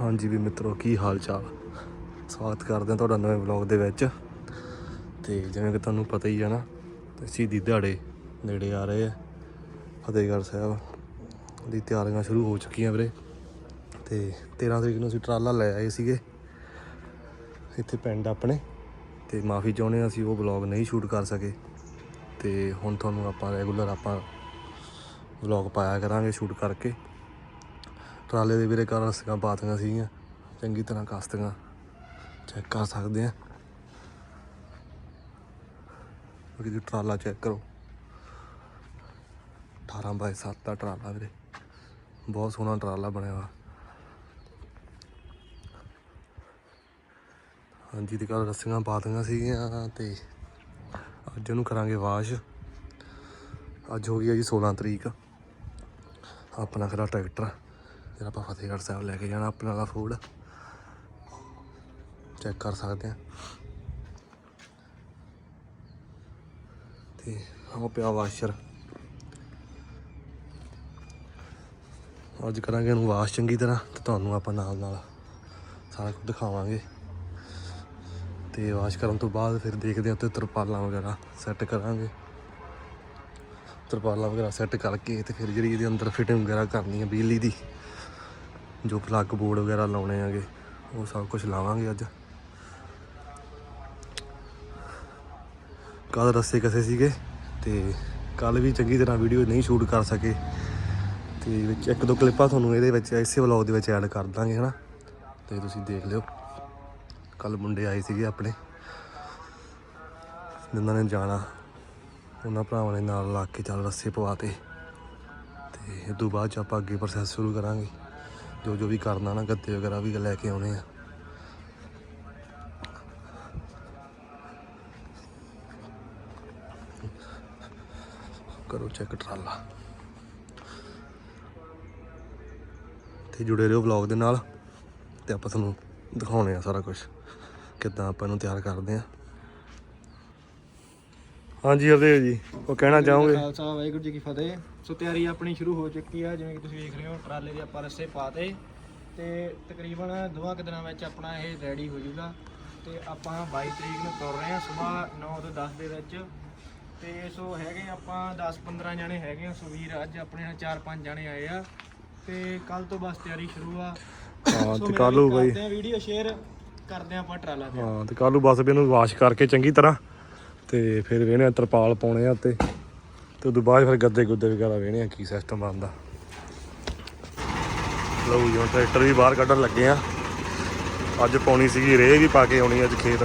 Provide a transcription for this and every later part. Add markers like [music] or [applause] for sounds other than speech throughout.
ਹਾਂਜੀ ਵੀ ਮਿੱਤਰੋ, ਕੀ ਹਾਲ ਚਾਲ? ਸਵਾਗਤ ਕਰਦੇ ਹਾਂ ਤੁਹਾਡਾ ਨਵੇਂ ਵਲੌਗ ਦੇ ਵਿੱਚ। ਤੇ ਜਿਵੇਂ ਕਿ ਤੁਹਾਨੂੰ ਪਤਾ ਹੀ ਹੈ ਨਾ, ਤੇ ਸ਼ਹੀਦੀ ਦਿਹਾੜੇ ਨੇੜੇ ਆ ਰਹੇ ਆ। ਫਤਿਹਗੜ੍ਹ ਸਾਹਿਬ ਦੀ ਤਿਆਰੀਆਂ ਸ਼ੁਰੂ ਹੋ ਚੁੱਕੀਆਂ ਵੀਰੇ। ਤੇ 13 ਤਰੀਕ ਨੂੰ ਅਸੀਂ ਟਰਾਲਾ ਲੈ ਆਏ ਸੀਗੇ। ਇੱਥੇ ਪਿੰਡ ਆਪਣੇ। ਤੇ ਮਾਫੀ ਚਾਹੁੰਦੇ ਹਾਂ ਅਸੀਂ ਉਹ ਵਲੌਗ ਨਹੀਂ ਸ਼ੂਟ ਕਰ ਸਕੇ। ਤੇ ਹੁਣ ਤੁਹਾਨੂੰ ਆਪਾਂ ਰੈਗੂਲਰ ਆਪਾਂ ਵਲੌਗ ਪਾਇਆ ਕਰਾਂਗੇ ਸ਼ੂਟ ਕਰਕੇ। ਟਰਾਲੇ ਦੇ ਵੀਰੇ ਘਰ ਰਸੀਆਂ ਪਾਤੀਆਂ ਸੀਗੀਆਂ। ਚੰਗੀ ਤਰ੍ਹਾਂ ਕਸਤੀਆਂ। ਚੈੱਕ ਕਰ ਸਕਦੇ ਆ। ਬਾਕੀ ਜੀ ਟਰਾਲਾ ਚੈੱਕ ਕਰੋ। 18 ਬਾਈ 7 ਦਾ ਟਰਾਲਾ ਵੀਰੇ। ਬਹੁਤ ਸੋਹਣਾ ਟਰਾਲਾ ਬਣਿਆ ਵਾ। ਹਾਂਜੀ, ਤੇ ਕੱਲ ਰੱਸੀਆਂ ਪਾਤੀਆਂ ਸੀਗੀਆਂ ਤੇ ਅੱਜ ਉਹਨੂੰ ਕਰਾਂਗੇ ਵਾਸ਼। ਅੱਜ ਹੋ ਗਈ ਹੈ ਜੀ 16 ਤਰੀਕ। ਆਪਣਾ ਖੜਾ ਟਰੈਕਟਰ। ਜਿਹੜਾ ਆਪਾਂ ਫਤਿਹਗੜ੍ਹ ਸਾਹਿਬ ਲੈ ਕੇ ਜਾਣਾ ਆਪਣੇ ਵਾਲਾ ਫੂਡ ਚੈੱਕ ਕਰ ਸਕਦੇ ਆ ਤੇ ਉਹ ਪਿਆ ਵਾਸ਼ਰ ਅੱਜ ਕਰਾਂਗੇ ਇਹਨੂੰ ਵਾਸ਼ ਚੰਗੀ ਤਰ੍ਹਾਂ ਤੇ ਤੁਹਾਨੂੰ ਆਪਾਂ ਨਾਲ ਨਾਲ ਸਾਰਾ ਕੁਝ ਦਿਖਾਵਾਂਗੇ। ਤੇ ਵਾਸ਼ ਕਰਨ ਤੋਂ ਬਾਅਦ ਫਿਰ ਦੇਖਦੇ ਹਾਂ ਉੱਤੇ ਤਰਪਾਲਾਂ ਵਗੈਰਾ ਸੈੱਟ ਕਰਾਂਗੇ। ਤਰਪਾਲਾਂ ਵਗੈਰਾ ਸੈੱਟ ਕਰਕੇ ਤੇ ਫਿਰ ਜਿਹੜੀ ਇਹਦੇ ਅੰਦਰ ਫਿਟਿੰਗ ਵਗੈਰਾ ਕਰਨੀ ਹੈ ਬਿਜਲੀ ਦੀ। ਜੋ ਪਲੱਗ ਬੋਰਡ ਵਗੈਰਾ ਲਾਉਣੇ ਆਗੇ ਉਹ ਸਭ ਕੁਝ ਲਾਵਾਂਗੇ ਅੱਜ। ਕੱਲ ਰਸਤੇ ਕਸੇ ਸੀਗੇ ਤੇ ਕੱਲ ਵੀ ਚੰਗੀ ਤਰ੍ਹਾਂ ਵੀਡੀਓ ਨਹੀਂ ਸ਼ੂਟ ਕਰ ਸਕੇ। ਤੇ ਵਿੱਚ ਇੱਕ ਦੋ ਕਲਿੱਪਾਂ ਤੁਹਾਨੂੰ ਇਹਦੇ ਵਿੱਚ, ਇਸੇ ਵਲੌਗ ਦੇ ਵਿੱਚ ਐਡ ਕਰ ਦਾਂਗੇ, ਹਨਾ? ਤੇ ਤੁਸੀਂ ਦੇਖ ਲਿਓ। ਕੱਲ ਮੁੰਡੇ ਆਏ ਸੀਗੇ ਆਪਣੇ। ਜਿਨ੍ਹਾਂ ਨੇ ਜਾਣਾ। ਉਹਨਾਂ ਭਰਾਵਾਂ ਨੇ ਨਾਲ ਲਾ ਕੇ ਚੱਲ ਰੱਸੇ ਪਵਾਤੇ ਤੇ। ਇਸ ਤੋਂ ਬਾਅਦ ਚ ਆਪਾਂ ਅੱਗੇ ਪ੍ਰੋਸੈਸ ਸ਼ੁਰੂ ਕਰਾਂਗੇ। ਜੋ ਜੋ ਵੀ ਕਰਨਾ ਨਾ ਗੱਤੇ ਵਗੈਰਾ ਵੀ ਲੈ ਕੇ ਆਉਣੇ ਆ। ਕਰੋ ਚੈੱਕ ਟਰਾਲਾ। ਤੇ ਜੁੜੇ ਰਹੋ ਵਲੌਗ ਦੇ ਨਾਲ, ਤੇ ਆਪਾਂ ਤੁਹਾਨੂੰ ਦਿਖਾਉਣੇ ਆ ਸਾਰਾ ਕੁਝ ਕਿੱਦਾਂ ਆਪਾਂ ਇਹਨੂੰ ਤਿਆਰ ਕਰਦੇ ਆ। ਹਾਂਜੀ ਹਰਦੇਵ ਜੀ, ਉਹ ਕਹਿਣਾ ਚਾਹੋਗੇ? ਖਾਲਸਾ ਵਾਹਿਗੁਰੂ ਜੀ ਕੀ ਫਤਿਹ। ਸੋ ਤਿਆਰੀ ਆਪਣੀ ਸ਼ੁਰੂ ਹੋ ਚੁੱਕੀ ਆ ਜਿਵੇਂ ਕਿ ਤੁਸੀਂ ਵੇਖ ਰਹੇ ਹੋ ਟਰਾਲੇ ਦੇ ਆਪਾਂ ਰੱਸੇ ਪਾਤੇ ਤੇ ਤਕਰੀਬਨ ਦੋਵਾਂ ਕੁ ਦਿਨਾਂ ਵਿੱਚ ਆਪਣਾ ਇਹ ਰੈਡੀ ਹੋ ਜਾਊਗਾ। ਤੇ ਆਪਾਂ 22 ਤਰੀਕ ਨੂੰ ਤੁਰ ਰਹੇ ਹਾਂ ਸਵੇਰ 9 ਤੋਂ 10 ਦੇ ਵਿੱਚ। ਤੇ ਸੋ ਹੈਗੇ ਆਪਾਂ 10-15 ਜਣੇ ਹੈਗੇ ਆ ਸੋ ਵੀਰ ਅੱਜ ਆਪਣੇ ਨਾਲ 4-5 ਜਣੇ ਆਏ ਆ। ਤੇ ਕੱਲ ਤੋਂ ਬਸ ਤਿਆਰੀ ਸ਼ੁਰੂ ਆ। ਹਾਂ ਤੇ ਕੱਲ ਨੂੰ ਬਈ। ਵੀਡੀਓ ਸ਼ੇਅਰ ਕਰਦੇ ਆ ਆਪਾਂ ਟਰਾਲਾ ਤੇ। ਹਾਂ ਤੇ ਕੱਲ ਨੂੰ ਬਸ ਵੀ ਇਹਨੂੰ ਵਾਸ਼ ਕਰਕੇ ਚੰਗੀ ਤਰ੍ਹਾਂ ਤੇ ਫਿਰ ਵੇਹਣੇ ਆ ਤਰਪਾਲ ਪਾਉਣੇ ਆ ਤੇ ਤੇ ਉਦੋਂ ਬਾਅਦ ਫਿਰ ਗੱਦੇ ਗੁੱਦੇ ਵਗੈਰਾ ਵੇਹਣੇ ਆ ਕੀ ਸਿਸਟਮ ਬਣਦਾ। ਲਓ ਜੀ, ਹੁਣ ਟਰੈਕਟਰ ਵੀ ਬਾਹਰ ਕੱਢਣ ਲੱਗੇ ਆ। ਅੱਜ ਪਾਉਣੀ ਸੀਗੀ ਰੇਹ ਵੀ ਪਾ ਕੇ ਆਉਣੀ ਅੱਜ ਖੇਤ।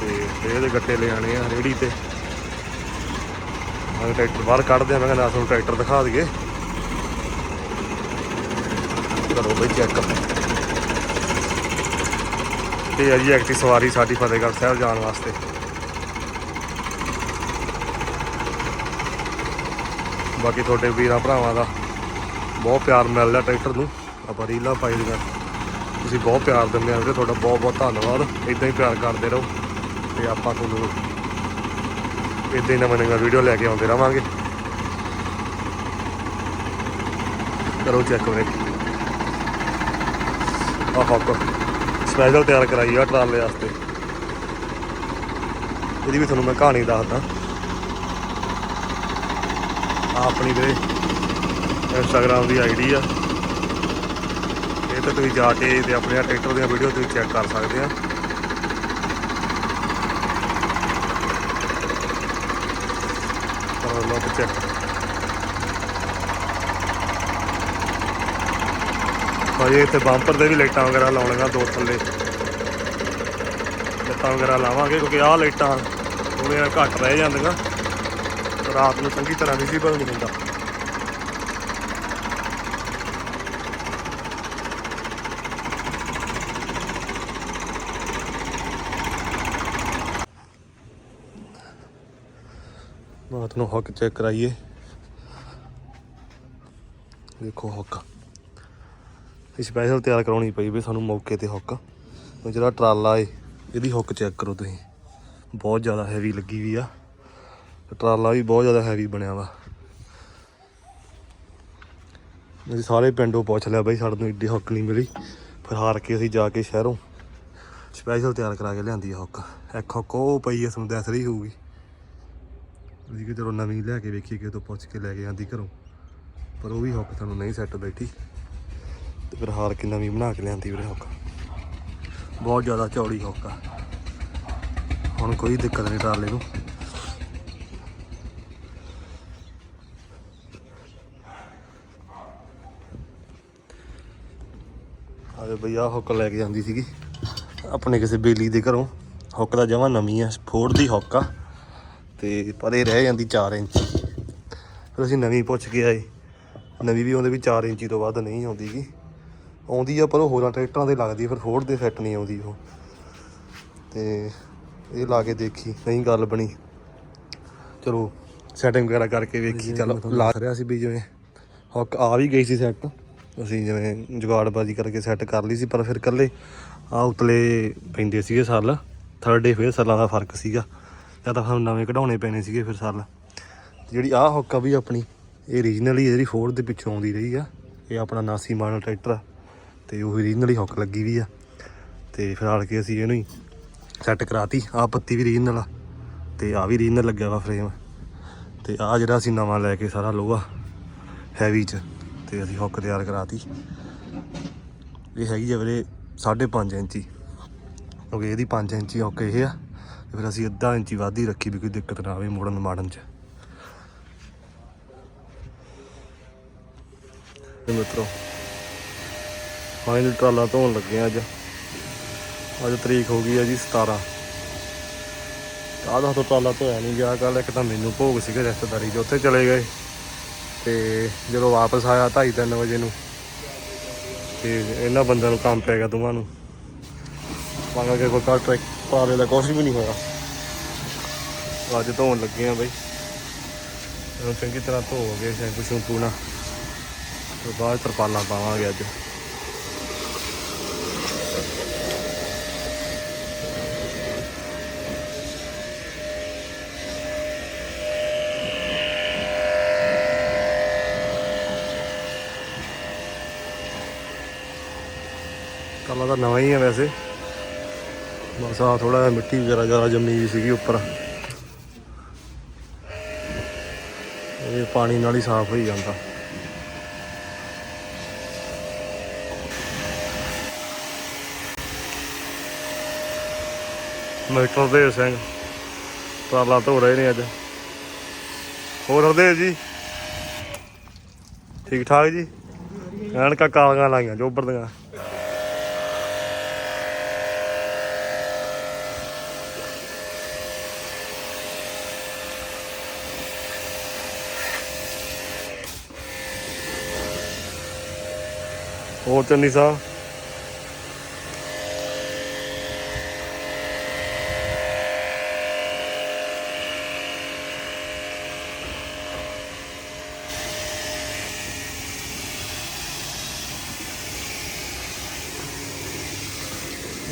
ਤੇ ਰੇਹ ਦੇ ਗੱਟੇ ਲਿਆਣੇ ਆ ਰੇੜੀ ਤੇ। ਮੈਂ ਟਰੈਕਟਰ ਬਾਹਰ ਕੱਢਦੇ ਆ, ਮੈਂ ਕਹਿੰਦਾ ਤੁਹਾਨੂੰ ਟਰੈਕਟਰ ਦਿਖਾ ਦਈਏ। ਕਰੋ ਬਈ ਚੈੱਕ ਤੇ ਆ ਜੀ, ਐਕਟੀ ਸਵਾਰੀ ਸਾਡੀ ਫਤਿਹਗੜ੍ਹ ਸਾਹਿਬ ਜਾਣ ਵਾਸਤੇ। ਬਾਕੀ ਤੁਹਾਡੇ ਵੀਰਾਂ ਭਰਾਵਾਂ ਦਾ ਬਹੁਤ ਪਿਆਰ ਮਿਲਦਾ ਟਰੈਕਟਰ ਨੂੰ। ਆਪਾਂ ਰੀਲਾਂ ਪਾਈ ਦੀਆਂ। ਤੁਸੀਂ ਬਹੁਤ ਪਿਆਰ ਦਿੰਦੇ ਆ ਵੀਰੇ, ਤੁਹਾਡਾ ਬਹੁਤ ਬਹੁਤ ਧੰਨਵਾਦ। ਇਦਾਂ ਹੀ ਪਿਆਰ ਕਰਦੇ ਰਹੋ ਤੇ ਆਪਾਂ ਤੁਹਾਨੂੰ ਇਦਾਂ ਹੀ ਨਵਾਂ ਨਵਾਂ ਵੀਡੀਓ ਲੈ ਕੇ ਆਉਂਦੇ ਰਵਾਂਗੇ। ਕਰੋ ਚੈੱਕ ਵੀਰੇ। ਆਹ ਹੱਕ ਸਪੈਸ਼ਲ ਤਿਆਰ ਕਰਾਈ ਆ ਟਰਾਲੇ ਵਾਸਤੇ। ਇਹਦੀ ਵੀ ਤੁਹਾਨੂੰ ਮੈਂ ਕਹਾਣੀ ਦੱਸਦਾ। ਆਪਣੀ ਵੀਰੇ। ਇੰਸਟਾਗ੍ਰਾਮ ਦੀ ਆਈਡੀ ਆ। ਇਹ ਤੇ ਤੁਸੀਂ ਜਾ ਕੇ ਤੇ ਆਪਣੇ ਆਹ ਟਰੈਕਟਰ ਦੀਆਂ ਵੀਡੀਓ ਤੁਸੀਂ ਚੈੱਕ ਕਰ ਸਕਦੇ ਆ। ਕਰੋ ਲੋ ਚੈੱਕ ਭਾਜੀ, ਇੱਥੇ ਬੰਪਰ ਦੇ ਵੀ ਲਾਈਟਾਂ ਵਗੈਰਾ ਲਾਉਣੀਆਂ ਦੋ ਥੱਲੇ। ਲਾਈਟਾਂ ਵਗੈਰਾ ਲਾਵਾਂਗੇ ਕਿਉਂਕਿ ਆਹ ਲਾਈਟਾਂ ਥੋੜ੍ਹੀਆਂ ਘੱਟ ਰਹਿ ਜਾਂਦੀਆਂ। ਰਾਤ ਨੂੰ ਚੰਗੀ ਤਰ੍ਹਾਂ ਵਿਜ਼ੀਬਲ ਨਹੀਂ ਹੁੰਦਾ। ਰਾਤ ਨੂੰ ਹੱਕ ਚੈੱਕ ਕਰਾਈਏ। ਦੇਖੋ ਹੱਕ। ਇਹ ਸਪੈਸ਼ਲ ਤਿਆਰ ਕਰਾਉਣੀ ਪਈ ਵੀ ਸਾਨੂੰ ਮੌਕੇ ਤੇ ਹੁੱਕ। ਜਿਹੜਾ ਟਰਾਲਾ ਏ, ਇਹਦੀ ਹੁੱਕ ਚੈੱਕ ਕਰੋ ਤੁਸੀਂ। ਬਹੁਤ ਜ਼ਿਆਦਾ ਹੈਵੀ ਲੱਗੀ ਵੀ ਆ। ਟਰਾਲਾ ਵੀ ਬਹੁਤ ਜ਼ਿਆਦਾ ਹੈਵੀ ਬਣਿਆ ਵਾ। ਅਸੀਂ ਸਾਰੇ ਪਿੰਡੋਂ ਪੁੱਛ ਲਿਆ ਬਈ ਸਾਡੇ ਨੂੰ ਏਡੀ ਹੁੱਕ ਨਹੀਂ ਮਿਲੀ। ਫਿਰ ਹਾਰ ਕੇ ਅਸੀਂ ਜਾ ਕੇ ਸ਼ਹਿਰੋਂ ਸਪੈਸ਼ਲ ਤਿਆਰ ਕਰਾ ਕੇ ਲਿਆਂਦੀ ਆ ਹੁੱਕ। ਇੱਕ ਹੁੱਕ ਉਹ ਪਈ ਆ ਤੁਹਾਨੂੰ ਦੱਸ ਰਹੀ ਹੋਊਗੀ। ਅਸੀਂ ਕਿ ਚਲੋ ਨਵੀਂ ਲੈ ਕੇ ਵੇਖੀਏ ਕਿ ਤੋਂ ਪੁੱਛ ਕੇ ਲੈ ਕੇ ਆਂਦੀ ਘਰੋਂ। ਪਰ ਉਹ ਵੀ ਹੁੱਕ ਸਾਨੂੰ ਨਹੀਂ ਸੈੱਟ ਬੈਠੀ। ਤੇ ਫਿਰ ਹਾਰ ਕੇ ਨਵੀਂ ਬਣਾ ਕੇ ਲਿਆਂਦੀ ਵੀਰੇ ਹੁੱਕ। ਬਹੁਤ ਜ਼ਿਆਦਾ ਚੌੜੀ ਹੁੱਕ ਆ। ਹੁਣ ਕੋਈ ਦਿੱਕਤ ਨਹੀਂ ਟਰਾਲੇ ਨੂੰ। ਆਵੇ ਭਈਆ ਹੁੱਕ ਲੈ ਕੇ ਜਾਂਦੀ ਸੀਗੀ। ਆਪਣੇ ਕਿਸੇ ਬੇਲੀ ਦੇ ਘਰੋਂ। ਹੁੱਕ ਦਾ ਜਮਾ ਨਵੀਂ ਆ ਫੋਰਡ ਦੀ ਹੁੱਕ ਆ। ਤੇ ਪਰ ਇਹ ਰਹਿ ਜਾਂਦੀ 4 ਇੰਚ। ਫਿਰ ਅਸੀਂ ਨਵੀਂ ਪੁੱਛ ਕੇ ਆਏ। ਨਵੀਂ ਵੀ ਉਹਦੇ ਵੀ 4 ਇੰਚੀ ਤੋਂ ਵੱਧ ਨਹੀਂ ਆਉਂਦੀਗੀ ਆਉਂਦੀ ਆ ਪਰ ਉਹ ਹੋਰਾਂ ਟਰੈਕਟਰਾਂ ਤੇ ਲੱਗਦੀ ਆ, ਫਿਰ ਫੋਰਡ ਦੇ ਫਿੱਟ ਨਹੀਂ ਆਉਂਦੀ ਉਹ। ਤੇ ਇਹ ਲਾ ਕੇ ਦੇਖੀ ਨਹੀਂ ਗੱਲ ਬਣੀ। ਚਲੋ ਸੈਟਿੰਗ ਵਗੈਰਾ ਕਰਕੇ ਵੇਖੀ ਚਲੋ ਲਾ ਰਿਆ ਸੀ ਵੀ ਜਿਵੇਂ। ਹੁੱਕ ਆ ਵੀ ਗਈ ਸੀ ਸੈੱਟ ਅਸੀਂ ਜਿਵੇਂ ਜੁਗਾੜਬਾਜੀ ਕਰਕੇ ਸੈੱਟ ਕਰ ਲਈ ਸੀ, ਪਰ ਫਿਰ ਕੱਲੇ ਆ ਉਤਲੇ ਪੈਂਦੇ ਸੀਗੇ ਸੱਲ ਥਰਡ ਡੇ ਫੇਰ ਸੱਲਾਂ ਦਾ ਫ਼ਰਕ ਸੀਗਾ। ਜਾਂ ਤਾਂ ਸਾਨੂੰ ਨਵੇਂ ਕਢਾਉਣੇ ਪੈਣੇ ਸੀਗੇ ਫਿਰ ਸੱਲ ਜਿਹੜੀ ਆਹ ਹੁੱਕ ਆ ਵੀ ਆਪਣੀ, ਇਹ ਰੀਜਨਲੀ ਜਿਹੜੀ ਫੋਰਡ ਦੇ ਪਿੱਛੋਂ ਆਉਂਦੀ ਰਹੀ ਆ, ਇਹ ਆਪਣਾ 89 ਮਾਡਲ ਟਰੈਕਟਰ ਆ, ਤੇ ਉਹ ਰੀਜਨਲੀ ਹੁੱਕ ਲੱਗੀ ਵੀ ਆ। ਤੇ ਫਿਲਹਾਲ ਕੇ ਅਸੀਂ ਇਹਨੂੰ ਹੀ ਸੈੱਟ ਕਰਾਤੀ ਆ ਪੱਤੀ ਵੀ ਰੀਜਨਲ ਆ, ਤੇ ਆ ਵੀ ਰੀਜਨਲ ਲੱਗਿਆ ਵਾ ਫਰੇਮ ਤੇ ਆ ਜਿਹੜਾ ਅਸੀਂ ਨਵਾਂ ਲੈ ਕੇ ਸਾਰਾ ਲੋਹਾ ਹੈਵੀ ਚ। ਤੇ ਅਸੀਂ ਹੁੱਕ ਤਿਆਰ ਕਰਾਤੀ। ਇਹ ਹੈਗੀ ਆ ਵੀਰੇ 5.5 ਇੰਚੀ। ਕਿਉਂਕਿ ਇਹਦੀ 5 ਇੰਚੀ ਹੁੱਕ ਇਹ ਆ, ਤੇ ਫਿਰ ਅਸੀਂ ਅੱਧਾ ਇੰਚੀ ਵੱਧ ਹੀ ਰੱਖੀ ਵੀ ਕੋਈ ਦਿੱਕਤ ਨਾ ਆਵੇ ਮੋੜਨ ਮਾੜਨ ਚ। ਤੇ ਮਿੱਤਰੋ ਫਾਈਨਲ ਟਰਾਲਾ ਧੋਣ ਲੱਗੇ ਅੱਜ। ਅੱਜ ਤਰੀਕ ਹੋ ਗਈ ਆ ਜੀ 17 ਆਹ ਤੋਂ ਟਰਾਲਾ ਧੋਇਆ ਨਹੀਂ ਗਿਆ ਕੱਲ ਇੱਕ ਤਾਂ ਮੈਨੂੰ ਭੋਗ ਸੀਗਾ ਰਿਸ਼ਤੇਦਾਰੀ ਦੇ, ਉੱਥੇ ਚਲੇ ਗਏ। ਤੇ ਜਦੋਂ ਵਾਪਸ ਆਇਆ 2:30 ਵਜੇ ਨੂੰ, ਤੇ ਇਹਨਾਂ ਬੰਦਿਆਂ ਨੂੰ ਕੰਮ ਪੈ ਗਿਆ ਦੋਵਾਂ ਨੂੰ। ਮੰਗਾ ਕੇ ਕੋਈ ਕਾਰ ਪਾਲੇ ਦਾ ਕੁਛ ਵੀ ਨਹੀਂ ਹੋਇਆ। ਅੱਜ ਧੋਣ ਲੱਗੇ ਆ ਬਈ। ਇਹਨੂੰ ਚੰਗੀ ਤਰ੍ਹਾਂ ਧੋ ਗਏ ਸ਼ੈਂਪੂ ਸ਼ੈਂਪੂ ਨਾਲ ਤੇ ਬਾਅਦ ਤਰਪਾਲਾਂ ਪਾਵਾਂਗੇ ਅੱਜ ਕਾਲਾ ਤਾਂ ਨਵਾਂ ਹੀ ਹੈ ਵੈਸੇ। ਬਸ ਆ ਥੋੜਾ ਜਿਹਾ ਮਿੱਟੀ ਵਗੈਰਾ ਜ਼ਿਆਦਾ ਜੰਮੀ ਵੀ ਸੀਗੀ ਉੱਪਰ। ਇਹ ਪਾਣੀ ਨਾਲ ਹੀ ਸਾਫ਼ ਹੋਈ ਜਾਂਦਾ। ਮਾਸਟਰ ਦੇ ਸਿੰਘ ਟਰਾਲਾ ਧੋ ਰਹੇ ਨੇ ਅੱਜ। ਹੋਰ ਹਰਦੇਵ ਜੀ? ਠੀਕ ਠਾਕ ਜੀ? ਐਨਕਾਂ ਕਾਲੀਆਂ ਲਾਈਆਂ, ਜੋਬਰ ਦੀਆਂ। ਹੋਰ ਚੰਨੀ ਸਾਹਿਬ?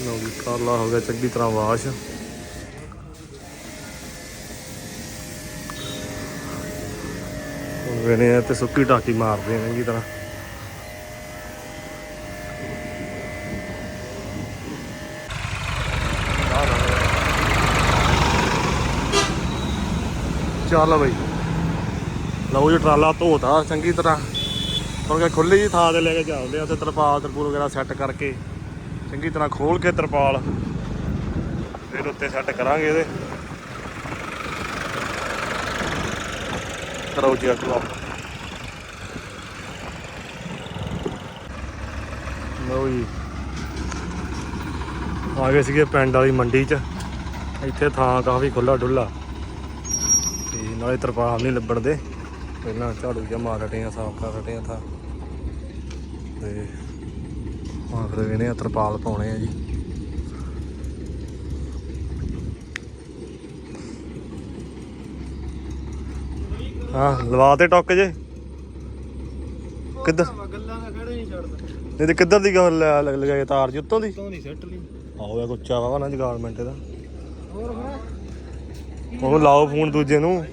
ਲਓ ਜੀ, ਕਾਲਾ ਹੋ ਗਿਆ, ਚੰਗੀ ਤਰ੍ਹਾਂ ਵਾਸ਼। ਹੁਣ ਵੇਨੇ ਤੇ ਸੁੱਕੀ ਟਾਕੀ ਮਾਰਦੇ ਆ ਚੰਗੀ ਤਰ੍ਹਾਂ। ਚੱਲ ਬਈ। ਲਓ ਜੀ, ਟਰਾਲਾ ਧੋਤਾ, ਚੰਗੀ ਤਰ੍ਹਾਂ। ਹੁਣ ਕਿ ਖੁੱਲੀ ਜੀ ਥਾਂ ਤੇ ਲੈ ਕੇ ਚੱਲਦੇ ਆ, ਉੱਥੇ ਤਰਪਾਲ, ਤਰਪੂਲ ਵਗੈਰਾ ਸੈੱਟ ਕਰਕੇ, ਚੰਗੀ ਤਰ੍ਹਾਂ ਖੋਲ ਕੇ ਤਰਪਾਲ। ਫਿਰ ਉੱਤੇ ਸੈੱਟ ਕਰਾਂਗੇ ਇਹਦੇ। ਕਰੋ ਜੀ ਅੱਗੋਂ ਲਓ ਜੀ। ਆ ਗਏ ਸੀਗੇ ਪਿੰਡ ਵਾਲੀ ਮੰਡੀ 'ਚ। ਇੱਥੇ ਥਾਂ ਕਾਫੀ ਖੁੱਲਾ ਡੁੱਲਾ ਤੇ ਨਾਲੇ ਤਰਪਾਲ ਨਹੀਂ ਲੱਭਣ ਦੇ। ਪਹਿਲਾਂ ਝਾੜੂ ਜਿਹਾ ਮਾਰ ਹਟੇ ਆ ਸਾਫ਼ ਕਰ ਹਟੇ ਆ ਥਾਂ। ਤੇ ਹੁਣ ਫਿਰ ਇਹਨੇ ਤਰਪਾਲ ਪਾਉਣੇ ਆ ਜੀ। ਹਾਂ ਲਵਾ ਤੇ ਟੁੱਕ ਜੇ। ਕਿੱਧਰ? ਗੱਲਾਂ ਦਾ ਖੜਾ ਨਹੀਂ ਛੱਡਦਾ ਨਹੀਂ ਤੇ ਕਿੱਧਰ ਦੀ ਗੱਲ ਲਗਾਏ ਤਾਰ ਜੀ ਉੱਤੋਂ ਦੀ? ਤੋਂ ਨਹੀਂ ਸੈੱਟ ਲਈ। ਆਉਗਾ ਕੁੱਚਾ ਵਾ ਨਾ ਜਗਾਰਮੈਂਟ ਦਾ ਹੋਰ ਫਿਰ? ਉਹਨੂੰ ਲਾਓ ਫੋਨ ਦੂਜੇ ਨੂੰ।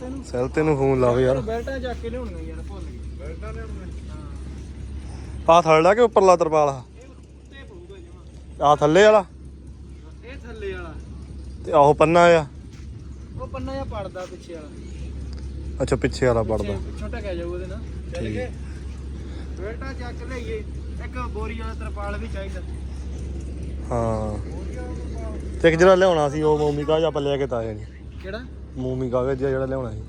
ਤੈਨੂੰ ਸੈਲ ਤੇ ਨੂੰ ਫੋਨ ਲਾਓ ਯਾਰ। ਬੈਲਟਾਂ ਚੱਕ ਕੇ ਲਿਆਉਣੀਆਂ ਯਾਰ ਭੁੱਲ ਗਈ ਬੈਲਟਾਂ ਲਿਆਉਣੀਆਂ। ਆ ਥੱਲੜਾ ਕਿ ਉੱਪਰਲਾ ਤਰਪਾਲ ਆ? ਇਹ ਉੱਤੇ ਪਊਗਾ ਜਮਾ। ਆਹ ਥੱਲੇ ਵਾਲਾ? ਇਹ ਥੱਲੇ ਵਾਲਾ। ਤੇ ਆਹੋ ਪੰਨਾ ਆ? ਉਹ ਪੰਨਾ ਜਿਹਾ ਪੜਦਾ ਪਿੱਛੇ ਵਾਲਾ। ਅੱਛਾ ਪਿੱਛੇ ਵਾਲਾ ਪੜਦਾ। ਛੋਟਾ ਕਹਿ ਜਾਊ ਉਹਦੇ ਨਾਲ। ਚੱਲ ਠੀਕ। ਗਏ। ਬੇਟਾ ਚੱਕ ਲਈਏ। ਇੱਕ ਬੋਰੀ ਵਾਲਾ ਤਰਪਾਲ ਵੀ ਚਾਹੀਦਾ। ਹਾਂ। ਤੇ ਇੱਕ ਜਿਹੜਾ ਲਿਆਉਣਾ ਸੀ ਉਹ ਮੂਮੀ ਕਾਗਜ਼ ਆਪਾਂ ਲੈ ਕੇ ਤਾਂ ਆਏ ਨਹੀਂ ਕਿਹੜਾ? ਮੂਮੀ ਕਾਗਜ਼ ਜਿਹਾ ਜਿਹੜਾ ਲਿਆਉਣਾ ਸੀ।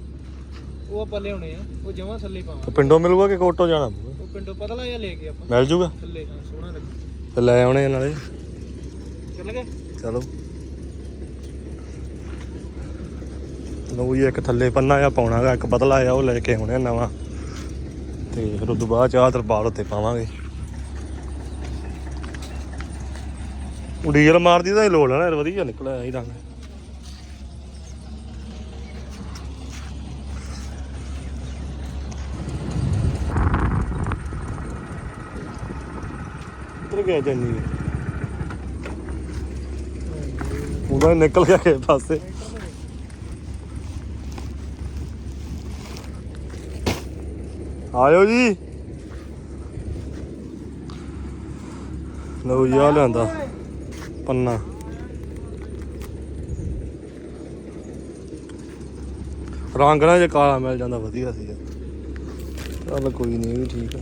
ਉਹ ਆਪਾਂ ਲਿਆਉਣੇ ਆ ਉਹ ਜਮਾ ਥੱਲੇ ਪਾਵਾਂ ਪਿੰਡੋਂ ਮਿਲੂਗਾ ਕਿ ਕੋਟੋਂ ਜਾਣਾ ਪਊਗਾ? ਉਹ ਪਿੰਡੋਂ ਪਤਲਾ ਜਿਹਾ ਲੈ ਕੇ ਆਪਾਂ। ਮਿਲ ਜੂਗਾ। ਥੱਲੇ ਹਾਂ ਸੋਹਣਾ ਲੱਗੇ ਤੇ ਲੈ ਆਉਣੇ ਆ ਨਾਲੇ। ਚੱਲ ਗਏ? ਚਲੋ। ਲਓ ਜੀ ਇੱਕ ਥੱਲੇ ਪੰਨਾ ਆ ਪਾਉਣਾਗਾ ਇੱਕ ਬਦਲਾ ਆ ਉਹ ਲੈ ਕੇ ਆਉਣੇ ਆ ਨਵਾਂ। ਤੇ ਫਿਰ ਉਦੋਂ ਬਾਅਦ ਚਾਹ ਤਰਪਾਲ ਉੱਤੇ ਪਾਵਾਂਗੇ। ਡੀਜ਼ਲ ਮਾਰਦੀ ਤਾਂ ਲੋੜ ਆ ਨਾ ਵਧੀਆ ਨਿਕਲਿਆ ਇਹ ਰੰਗ ਕਿੱਧਰ ਗਿਆ ਜੰਨੀ ਉਹਦਾ ਨਿਕਲ ਗਿਆ ਕਿਸੇ ਪਾਸੇ। ਆਇਓ ਜੀ। ਲਓ ਜੀ ਲਿਆਂਦਾ। ਪੰਨਾ। ਰੰਗ ਨਾਲ ਜੇ ਕਾਲਾ ਮਿਲ ਜਾਂਦਾ ਵਧੀਆ ਸੀ ਚੱਲ ਕੋਈ ਨਹੀਂ ਇਹ ਵੀ ਠੀਕ ਆ।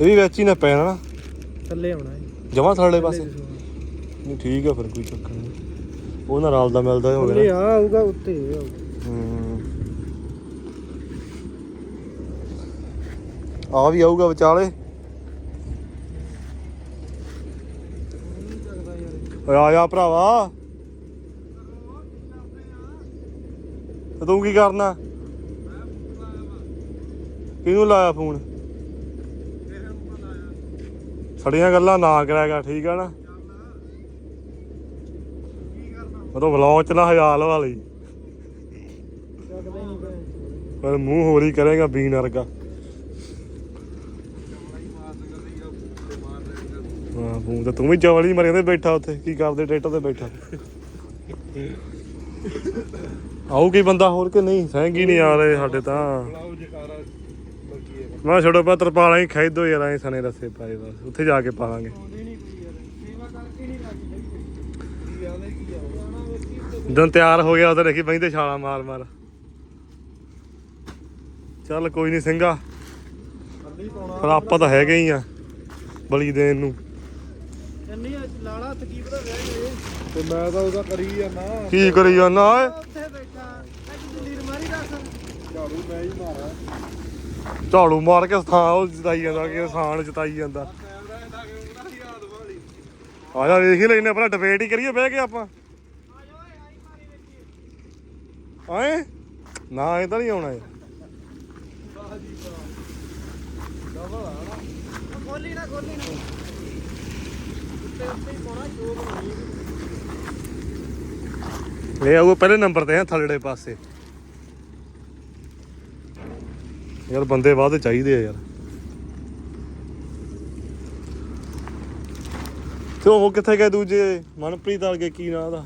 ਇਹ ਵੀ ਵਿੱਚ ਹੀ ਨਾ ਪੈਣਾ ਨਾ। ਥੱਲੇ ਆਉਣਾ ਹੈ ਜਮਾ ਥੱਲੇ ਪਾਸੇ? ਨਹੀਂ ਠੀਕ ਆ ਫਿਰ ਕੋਈ ਚੱਕਰ ਨਹੀਂ ਉਹ ਨਾਲ ਰਲਦਾ ਮਿਲਦਾ ਹੋ ਗਿਆ ਆ ਆਊਗਾ ਉੱਤੇ ਆਊਗਾ। ਆ ਵੀ ਆਊਗਾ ਵਿਚਾਲੇ। ਓਏ ਆ ਜਾ ਭਰਾਵਾ। ਤੇ ਤੂੰ ਕੀ ਕਰਨਾ? ਕਿਹਨੂੰ ਲਾਇਆ ਫੋਨ? ਸੜੀਆਂ ਗੱਲਾਂ ਨਾ ਕਰਿਆ ਕਰ ਠੀਕ ਆ ਨਾ? ਤਾਂ ਵਲੌਗ ਚ ਨਾ ਹਜ਼ਾਲ ਵਾਲੀ ਪਰ ਮੂੰਹ ਹੋਰ ਹੀ ਕਰੇਗਾ ਬੀਨ ਵਰਗਾ। ਹਾਂ ਫੋਨ ਤੇ ਤੂੰ ਵੀ ਚਵਲ ਚਵਲੀ ਮਰੇ ਤੇ ਬੈਠਾ ਉੱਥੇ। ਕੀ ਕਰਦੇ ਟਰੈਕਟਰ ਤੇ ਬੈਠਾ? ਆਊ ਕੀ ਬੰਦਾ ਹੋਰ ਕਿ ਨਹੀਂ? ਸਹਿੰਗੀ ਨਹੀਂ ਆ ਰਹੇ ਸਾਡੇ ਤਾਂ। ਮੈਂ ਛੋਟੋ ਪਾ ਤਰਪਾਲਾਂ ਹੀ ਖੈਦੋ ਯਾਰ, ਐ ਸਨੇ ਰਸੇ ਪਾਏ ਬਸ। ਉੱਥੇ ਜਾ ਕੇ ਪਾਵਾਂਗੇ। ਨਹੀਂ ਕੋਈ ਯਾਰ ਸੇਵਾ ਕਰਕੇ ਜਦੋਂ ਤਿਆਰ ਹੋ ਗਿਆ ਉਦੋਂ ਦੇਖੀ ਬੈਂਦੇ ਛਾਲਾ ਮਾਰ ਮਾਰ। ਚੱਲ ਕੋਈ ਨਹੀਂ ਸਿੰਘਾ ਪਰ ਆਪਾਂ ਤਾਂ ਹੈਗੇ ਹੀ ਆ ਬਲੀ ਦੇਣ ਨੂੰ। ਇੰਨੀ ਲਾਲਾ ਹੱਥ ਕੀ ਪਤਾ ਵਿਆਹ ਗਏ। ਤੇ ਮੈਂ ਤਾਂ ਉਹਦਾ ਕਰੀ ਜਾਂਦਾ। ਕੀ ਕਰੀ ਜਾਂਦਾ ਓਏ? ਉੱਥੇ ਬੈਠਾ। ਇੱਕ ਜੰਦੀਰ ਮਾਰੀ ਦੱਸ। ਝਾੜੂ ਮੈਂ ਹੀ ਮਾਰਾਂ। ਝਾੜੂ ਮਾਰ ਕੇ ਥਾਂ ਉਹ ਜਿਤਾਈ ਜਾਂਦਾ ਕਿ ਸਾਨ ਜਿਤਾਈ ਜਾਂਦਾ। ਕੈਮਰਾ ਇਹਦਾ ਕਿਉਂ ਨਾ ਯਾਦ ਵਾਲੀ ਆ ਜਾ ਵੇਖ ਹੀ ਲੈਨੇ ਆਪਣਾ ਡਿਬੇਟ ਹੀ ਕਰੀਏ ਬਹਿ ਕੇ ਆਪਾਂ। ਆਏ? ਨਾ ਇਹ ਤਾਂ ਨਹੀਂ ਆਉਣਾ ਇਹ। ਖੋਲੀ ਨਾ ਖੋਲੀ ਨਾ। ਉੱਤੇ ਉੱਤੇ ਹੀ ਪਾਉਣਾ ਸ਼ੋ ਬਣਾਉਣੀ ਇਹ ਆਊ ਪਹਿਲੇ ਨੰਬਰ ਤੇ ਆ ਥੱਲੜੇ ਪਾਸੇ। ਯਾਰ ਬੰਦੇ ਬਾਅਦ ਚਾਹੀਦੇ ਆ ਯਾਰ। ਤੇ ਉਹ ਕਿੱਥੇ ਗਏ ਦੂਜੇ? ਮਨਪ੍ਰੀਤ ਵਰਗੇ ਕੀ ਨਾਂ ਉਹਦਾ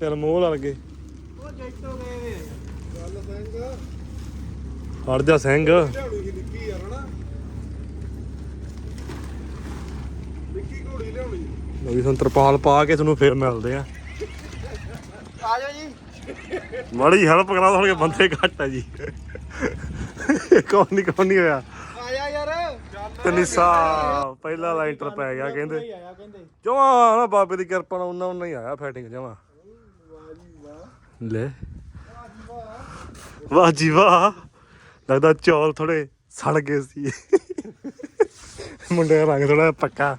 ਤੇ ਅਨਮੋਲ ਵਰਗੇ। ਉਹ ਜੈਟੋ ਗਏ ਵੇ ਚੱਲ ਸਿੰਘ। ਹੜ ਜਾ ਸਿੰਘ। ਝਾੜੂ ਹੀ ਨਿੱਕੀ ਯਾਰ ਹਨਾ ਘੋੜੀ ਲਿਆਉਣੀ ਨਵੀਂ ਸਾਨੂੰ ਤਰਪਾਲ ਪਾ ਕੇ ਤੁਹਾਨੂੰ ਫੇਰ ਮਿਲਦੇ ਆ। ਆ ਜਾਓ ਜੀ। ਮਾੜੀ ਹੈਲਪ ਕਰਾ ਦੋ ਬੰਦੇ ਘੱਟ ਆ ਜੀ। ਕੌਣ ਨਹੀਂ ਕੌਣ ਨਹੀਂ ਹੋਇਆ? ਆ ਜਾ ਯਾਰ। ਤੇ ਨਿਸਾ ਪਹਿਲਾ ਲਾਈਟਰ ਪੈ ਗਿਆ ਕਹਿੰਦੇ। ਜਮਾ ਨਾ ਬਾਬੇ ਦੀ ਕਿਰਪਾ ਨਾਲ ਉਹਨਾਂ ਉਹਨਾਂ ਹੀ ਆਇਆ ਫੈਟਿੰਗ ਜਮਾ। ਲੈ। ਵਾਹ ਜੀ ਵਾਹ। ਲੱਗਦਾ ਚੌਲ ਥੋੜੇ ਸੜ ਗਏ ਸੀ। ਮੁੰਡੇ ਦਾ ਰੰਗ ਥੋੜਾ ਪੱਕਾ।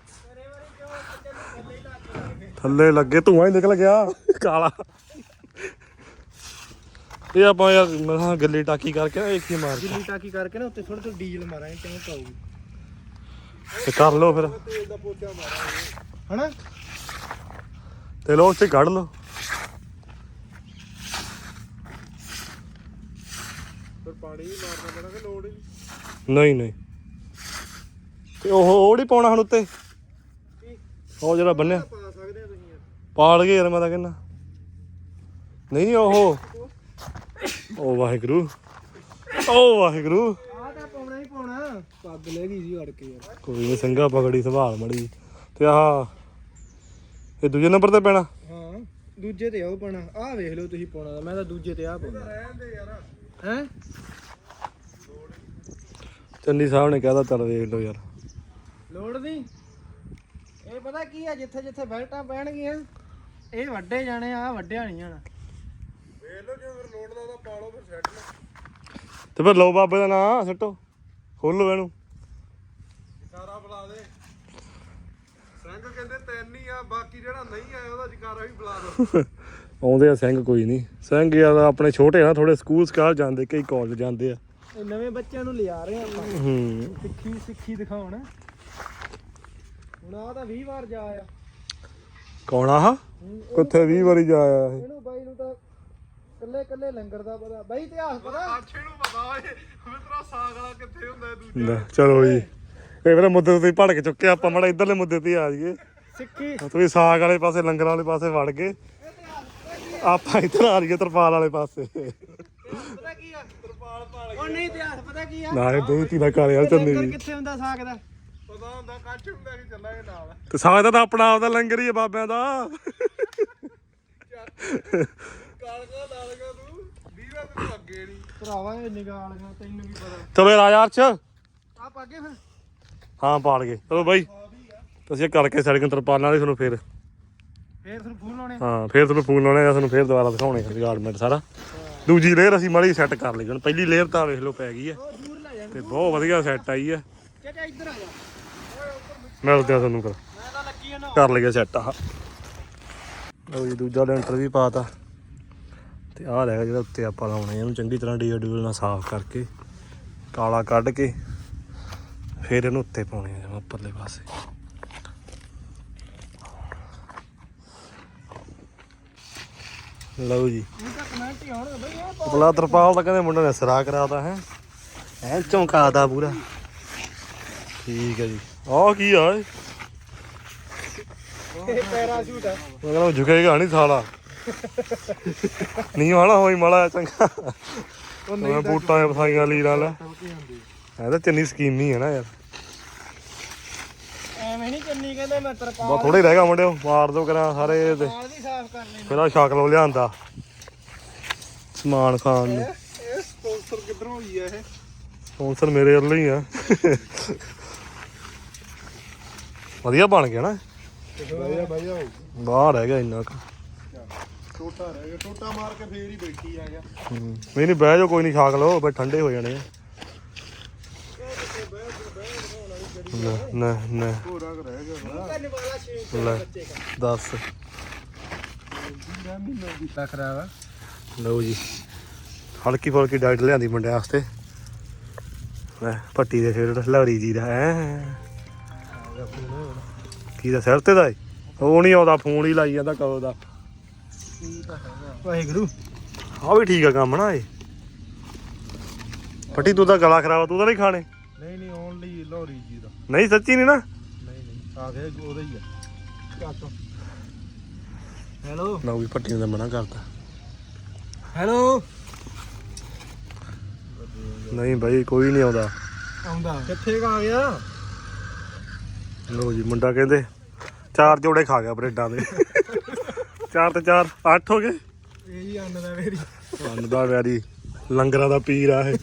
ਥੱਲੇ ਲੱਗੇ ਧੂਆਂ ਹੀ ਨਿਕਲ ਗਿਆ ਕਾਲਾ। ਇਹ ਆਪਾਂ ਯਾਰ ਮੈਂ ਕਿਹਾ ਗੱਲੀ ਟਾਕੀ ਕਰਕੇ ਨਾ ਇੱਕ ਹੀ ਮਾਰ ਦਿੱਲੀ ਟਾਕੀ ਕਰਕੇ ਨਾ ਉੱਤੇ ਥੋੜਾ ਥੋੜਾ ਡੀਜ਼ਲ ਮਾਰਾਂਗੇ ਕਿਉਂ ਪਾਉਗੀ ਤੇ ਕਰ ਲਓ ਫਿਰ। ਤੇਲ ਦਾ ਪੋਚਾ ਮਾਰਾਂਗੇ ਹਨਾ? ਤੇ ਲੋ ਉੱਥੇ ਕੱਢ ਲਓ। ਫਿਰ ਪਾਣੀ ਵੀ ਮਾਰਨਾ ਪੈਣਾ ਕਿ ਲੋੜ ਹੀ ਨਹੀਂ? ਨਹੀਂ ਨਹੀਂ। ਤੇ ਉਹ ਉਹ ਨਹੀਂ ਪਾਉਣਾ ਹੁਣ ਉੱਤੇ? ਉਹ ਜਿਹੜਾ ਬੰਨਿਆ। ਪਾ ਯਾਰ ਗਏ ਯਾਰ ਮੈਂ ਤਾਂ ਕਹਿੰਦਾ। ਨਹੀਂ ਉਹ ਉਹ ਵਾਹਿਗੁਰੂ ਉਹ ਵਾਹਿਗੁਰੂ। ਆਹ ਤਾਂ ਪਾਉਣਾ ਹੀ ਪਾਉਣਾ ਪੱਗ ਲੈ ਗਈ ਸੀ ਅੜ ਕੇ ਯਾਰ ਕੋਈ ਨਹੀਂ ਸਿੰਘਾ ਪਗੜੀ ਸੰਭਾਲ ਮੜੀ। ਤੇ ਆਹ, ਇਹ ਦੂਜੇ ਨੰਬਰ ਤੇ ਪੈਣਾ? ਹਾਂ ਦੂਜੇ ਤੇ ਉਹ ਪਾਣਾ ਆਹ ਵੇਖ ਲਓ ਤੁਸੀਂ ਪਾਉਣਾ ਮੈਂ ਤਾਂ ਦੂਜੇ ਤੇ ਆਹ ਪਾਉਣਾ ਹੈ ਚੰਨੀ ਸਾਹਿਬ ਨੇ ਕਹਿਦਾ ਚੱਲ ਵੇਖ ਲਓ ਯਾਰ। ਲੋੜ ਨਹੀਂ। ਇਹ ਪਤਾ ਕੀ ਆ ਜਿੱਥੇ ਜਿੱਥੇ ਬੈਲਟਾਂ ਪੈਣਗੀਆਂ ਇਹ ਵੱਡੇ ਜਾਣੇ ਆ ਵੱਡਿਆ ਨਹੀਂ ਜਾਣਾ ਵੇਖ ਲਓ ਜੇ ਫਿਰ ਲੋਡ ਦਾ ਤਾਂ ਪਾ ਲਓ ਫਿਰ ਸੈੱਟ ਤੇ ਫਿਰ ਲਓ ਬਾਬੇ ਦਾ ਨਾਂ ਸੱਟੋ। ਖੋਲੋ ਇਹਨੂੰ। ਜਕਾਰਾ ਬੁਲਾ ਦੇ। ਸਿੰਘ ਕਹਿੰਦੇ ਤਿੰਨ ਹੀ ਆ ਬਾਕੀ ਜਿਹੜਾ ਨਹੀਂ ਆਇਆ ਉਹਦਾ ਜਕਾਰਾ ਵੀ ਬੁਲਾ ਦੋ [laughs] ਆਉਂਦੇ ਆ ਸਿੰਘ ਕੋਈ ਨਹੀਂ। ਸਿੰਘ ਯਾਰ ਆਪਣੇ ਛੋਟੇ ਆ ਥੋੜੇ ਸਕੂਲ ਸਕਾਲ ਜਾਂਦੇ ਕਈ ਕਾਲਜ ਜਾਂਦੇ ਆ। ਇਹ ਨਵੇਂ ਬੱਚਿਆਂ ਨੂੰ ਲਿਆ ਰਹੇ ਆਪਾਂ। ਹੂੰ। ਸਿੱਖੀ ਸਿੱਖੀ ਦਿਖਾਉਣ। ਹੁਣ ਆ ਤਾਂ 20 ਵਾਰ ਜਾ ਆ ਕੌਣ ਆ ਕਿੱਥੇ 20 ਵਾਰੀ ਜਾ ਆਇਆ ਇਹ? ਇਹਨੂੰ ਬਾਈ ਨੂੰ ਤਾਂ ਕੱਲੇ ਕੱਲੇ ਲੰਗਰ ਦਾ ਪਤਾ। ਬਾਈ ਇਤਿਹਾਸ ਪਤਾ? ਆਛੇ ਨੂੰ ਪਤਾ ਓਏ। ਮਿੱਤਰਾ ਸਾਗ ਵਾਲਾ ਕਿੱਥੇ ਹੁੰਦਾ ਦੂਜਾ? ਲੈ, ਚਲੋ ਜੀ। ਇਹ ਵੇਲੇ ਮੁੱਦੇ ਤੇ ਭੜਕ ਚੁੱਕੇ ਆ, ਆਪਾਂ ਮੜਾ ਇਧਰਲੇ ਮੁੱਦੇ ਤੇ ਆ ਜਾਈਏ। ਸਿੱਖੀ। ਤੁਸੀਂ ਸਾਗ ਵਾਲੇ ਪਾਸੇ ਲੰਗਰ ਵਾਲੇ ਪਾਸੇ ਵੜ ਗਏ। ਆਪਾਂ ਇੱਧਰ ਆ ਰਹੀਏ ਤਰਪਾਲ ਵਾਲੇ ਪਾਸੇ। ਪਤਾ ਕੀ ਆ? ਤਰਪਾਲ ਪਾਲ ਉਹ ਨਹੀਂ ਇਤਿਹਾਸ ਪਤਾ ਕੀ ਆ? ਨਾ ਇਹ ਬੇਇੱਜ਼ਤੀ ਨਾ ਕਰ ਯਾਰ ਚੰਨੀ ਲੰਗਰ ਕਿੱਥੇ ਹੁੰਦਾ ਸਾਗ ਦਾ? ਪਤਾ ਹੁੰਦਾ ਕੱਚ ਹੁੰਦਾ ਕਿ ਚੱਲਾਂਗੇ ਨਾਲ। ਤੇ ਸਾਗ ਦਾ ਤਾਂ ਆਪਣਾ ਆਪਦਾ ਲੰਗਰ ਹੀ ਹੈ ਬਾਬਿਆਂ ਦਾ। ਕਾਲਗਾ ਲਾਲਗਾ ਤੂੰ 20 ਵਾਰ ਤੈਨੂੰ ਅੱਗੇ ਨਹੀਂ ਭਰਾਵਾ ਇਹ ਨਿਗਾਲ ਗਾ ਤੈਨੂੰ ਵੀ ਪਤਾ। ਚਲੋ ਆ ਅਰਸ਼। ਆ ਪਾਗੇ ਫਿਰ। ਹਾਂ ਪਾੜ ਗਏ। ਚਲੋ ਬਾਈ ਤੁਸੀਂ ਇਹ ਕਰਕੇ ਸੜਕ ਤਰਪਾਲਾਂ ਵਾਲੀ ਤੁਹਾਨੂੰ ਫੇਰ। ਫੇਰ ਤੁਹਾਨੂੰ ਫੋਨ ਲਾਉਣੇ ਹਾਂ ਫੇਰ ਤੁਹਾਨੂੰ ਫੋਨ ਲਾਉਣੇ ਆ ਤੁਹਾਨੂੰ ਫੇਰ ਦੁਬਾਰਾ ਦਿਖਾਉਣੇ ਆ ਰਿਗਾਰਡਮੈਂਟ ਸਾਰਾ। ਦੂਜੀ ਲੇਅਰ ਅਸੀਂ ਮਾੜੀ ਸੈੱਟ ਕਰ ਲਈ ਹੁਣ। ਪਹਿਲੀ ਲੇਅਰ ਤਾਂ ਵੇਖ ਲਓ ਪੈ ਗਈ ਹੈ ਉਹ ਦੂਰ ਲੈ ਜਾ। ਤੇ ਬਹੁਤ ਵਧੀਆ ਸੈੱਟ ਆਈ ਹੈ ਚਾਚਾ ਇੱਧਰ ਆ ਜਾ। ਮਿਲਦੇ ਆ ਤੁਹਾਨੂੰ ਫਿਰ। ਕਰ ਲਈਏ ਸੈੱਟ ਆਹ। ਲਓ ਜੀ, ਦੂਜਾ ਲੈਂਟਰ ਵੀ ਪਾਤਾ ਤੇ। ਆਹ ਰਹਿ ਗਿਆ ਜਿਹੜਾ ਉੱਤੇ ਆਪਾਂ ਲਾਉਣਾ ਇਹਨੂੰ ਚੰਗੀ ਤਰ੍ਹਾਂ ਡੀਓਡੂਲ ਨਾਲ ਸਾਫ਼ ਕਰਕੇ, ਕਾਲਾ ਕੱਢ ਕੇ, ਫਿਰ ਇਹਨੂੰ ਉੱਤੇ ਪਾਉਣੇ ਆ ਜਮਾਂ ਉੱਪਰਲੇ ਪਾਸੇ। ਲਓ ਜੀ। ਇਹ ਤਰਪਾਲ ਤਾਂ ਕਹਿੰਦੇ ਮੁੰਡੇ ਨੇ ਸਿਰਾ ਕਰਾਤਾ, ਹੈ। ਐ ਚੌਂਕਾਦਾ ਪੂਰਾ। ਠੀਕ ਹੈ ਜੀ। ਆਹ ਕੀ ਆ? ਇਹ? ਇਹ ਪੈਰਾਸ਼ੂਟ ਆ। ਮੈਂ ਕਹਿੰਦਾ ਝੁਕੇਗਾ ਨਹੀਂ ਸਾਲਾ। ਨਹੀਂ ਵਾਲਾ ਹੋਈ ਮਾਲਾ ਚੰਗਾ। ਉਹ ਨਹੀਂ ਬੂਟਾਂ ਫਸਾਈਆਂ ਲੀਰਾਂ ਲੈ ਇਹ ਤਾਂ ਚੰਨੀ ਸਕੀਮ ਹੀ ਹੈ ਨਾ ਯਾਰ। ਐਵੇਂ ਨਹੀਂ ਚੰਨੀ ਕਹਿੰਦੇ ਮੈਂ ਤਰਪਾਲ ਬਾ ਥੋੜੇ ਰਹਿ ਗਿਆ ਮੁੰਡਿਓ ਮਾਰ ਦੋ ਕਰਾਂ ਸਾਰੇ ਵੀ ਸਾਫ਼ ਕਰ ਲੈਣੀ ਫਿਰ ਆ ਸ਼ਕਲ ਲਿਆਂਦਾ। ਸਮਾਨ ਖਾਣ ਨੂੰ। ਇਹ ਸਪਾਂਸਰ ਕਿੱਧਰੋਂ ਹੋਈ ਆ ਇਹ? ਸਪਾਂਸਰ ਮੇਰੇ ਵੱਲੋਂ ਹੀ ਆ। ਵਧੀਆ ਬਣ ਗਿਆ ਨਾ। ਬਾਹਰ ਰਹਿ ਗਿਆ ਇੰਨਾ ਕੁ। ਟੋਟਾ ਰਹਿ ਗਿਆ ਟੋਟਾ ਮਾਰ ਕੇ ਫੇਰ ਹੀ ਬੈਠੀ ਆ ਗਿਆ। ਹੂੰ। ਨਹੀਂ ਨਹੀਂ ਬਹਿ ਜਾਓ ਕੋਈ ਨਹੀਂ ਛਾਕ ਲਓ ਬਈ ਠੰਡੇ ਹੋ ਜਾਣੇ ਆ। ਨਾ ਨਾ ਨਾ ਹੋਰਾ ਕੁ ਰਹਿ ਗਿਆ ਸ਼ੇਕ ਲੈ ਦੱਸ। ਮਹੀਨਾ ਤਕਰਾ ਵਾ ਲਓ ਜੀ ਹਲਕੀ ਫੁਲਕੀ ਡਾਈਟ ਲਿਆਂਦੀ ਮੁੰਡਿਆਂ ਵਾਸਤੇ। ਲੈ ਪੱਟੀ ਜੀ ਦਾ ਕੀ ਦਾ ਸਿਰ ਤੇ ਦਾ ਏ? ਉਹ ਨਹੀਂ ਆਉਂਦਾ ਫੋਨ ਹੀ ਲਾਈ ਜਾਂਦਾ ਕਦੋਂ ਦਾ। ਵਾਹਿਗੁਰੂ। ਆ ਵੀ ਠੀਕ ਆ ਕੰਮ ਨਾ ਇਹ। ਪੱਟੀ ਤੂੰ ਤਾਂ ਗਲਾ ਖਰਾਬ ਆ, ਤੂੰ ਤਾਂ ਨਹੀਂ ਖਾਣੇ? ਨਹੀਂ ਨਹੀਂ ਓਨਲੀ ਲੋਰੀ ਜੀ ਦਾ। ਨਹੀਂ ਸੱਚੀ ਨਹੀਂ ਨਾ? ਨਹੀਂ ਨਹੀਂ ਆ ਗਿਆ ਉਹਦਾ ਹੀ ਆ। ਹੈਲੋ। ਨਾ ਵੀ ਪੱਟੀ ਨੇ ਤਾਂ ਮਨਾ ਕਰਤਾ। ਹੈਲੋ। ਨਹੀਂ ਬਾਈ ਕੋਈ ਨਹੀਂ ਆਉਂਦਾ। ਆਉਂਦਾ। ਕਿੱਥੇ ਆ ਗਿਆ? ਲੋ ਜੀ ਮੁੰਡਾ ਕਹਿੰਦੇ ਚਾਰ ਜੋੜੇ ਖਾ ਗਿਆ ਬ੍ਰੈਡਾਂ ਦੇ। ਚਾਰ ਤੇ ਚਾਰ ਅੱਠ ਹੋ ਗਏ? ਇਹ ਹੀ ਅੰਨ ਦਾ ਅੰਨ ਦਾ ਵੈਰੀ ਲੰਗਰਾਂ ਦਾ ਪੀਰ ਆ ਇਹ।